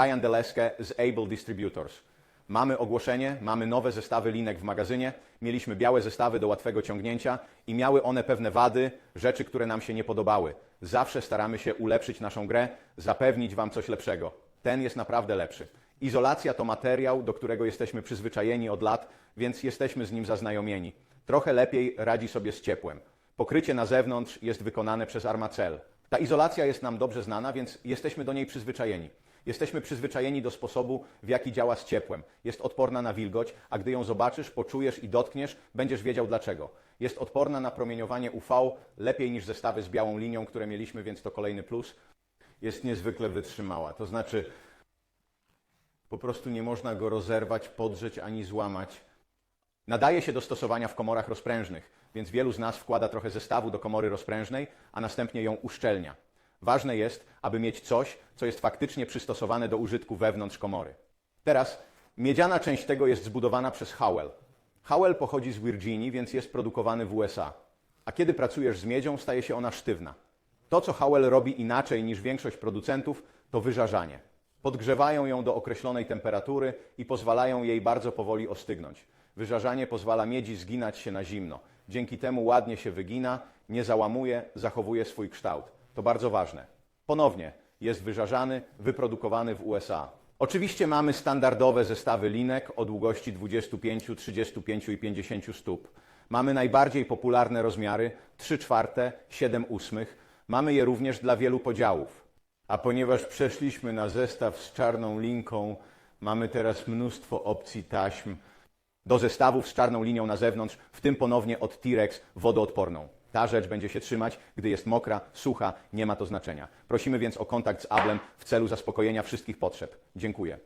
Brian Deleske z Able Distributors. Mamy ogłoszenie, mamy nowe zestawy linek w magazynie, mieliśmy białe zestawy do łatwego ciągnięcia i miały one pewne wady, rzeczy, które nam się nie podobały. Zawsze staramy się ulepszyć naszą grę, zapewnić Wam coś lepszego. Ten jest naprawdę lepszy. Izolacja to materiał, do którego jesteśmy przyzwyczajeni od lat, więc jesteśmy z nim zaznajomieni. Trochę lepiej radzi sobie z ciepłem. Pokrycie na zewnątrz jest wykonane przez Armacel. Ta izolacja jest nam dobrze znana, więc jesteśmy do niej przyzwyczajeni. Jesteśmy przyzwyczajeni do sposobu, w jaki działa z ciepłem. Jest odporna na wilgoć, a gdy ją zobaczysz, poczujesz i dotkniesz, będziesz wiedział dlaczego. Jest odporna na promieniowanie UV lepiej niż zestawy z białą linią, które mieliśmy, więc to kolejny plus. Jest niezwykle wytrzymała. To znaczy, po prostu nie można go rozerwać, podrzeć ani złamać. Nadaje się do stosowania w komorach rozprężnych, więc wielu z nas wkłada trochę zestawu do komory rozprężnej, a następnie ją uszczelnia. Ważne jest, aby mieć coś, co jest faktycznie przystosowane do użytku wewnątrz komory. Teraz miedziana część tego jest zbudowana przez Howell. Howell pochodzi z Virginii, więc jest produkowany w USA. A kiedy pracujesz z miedzią, staje się ona sztywna. To, co Howell robi inaczej niż większość producentów, to wyżarzanie. Podgrzewają ją do określonej temperatury i pozwalają jej bardzo powoli ostygnąć. Wyżarzanie pozwala miedzi zginać się na zimno. Dzięki temu ładnie się wygina, nie załamuje, zachowuje swój kształt. To bardzo ważne. Ponownie, jest wyżarzany, wyprodukowany w USA. Oczywiście mamy standardowe zestawy linek o długości 25, 35 i 50 stóp. Mamy najbardziej popularne rozmiary 3 czwarte, 7 ósmych. Mamy je również dla wielu podziałów. A ponieważ przeszliśmy na zestaw z czarną linką, mamy teraz mnóstwo opcji taśm do zestawów z czarną linią na zewnątrz, w tym ponownie od T-Rex wodoodporną. Ta rzecz będzie się trzymać, gdy jest mokra, sucha, nie ma to znaczenia. Prosimy więc o kontakt z Ablem w celu zaspokojenia wszystkich potrzeb. Dziękuję.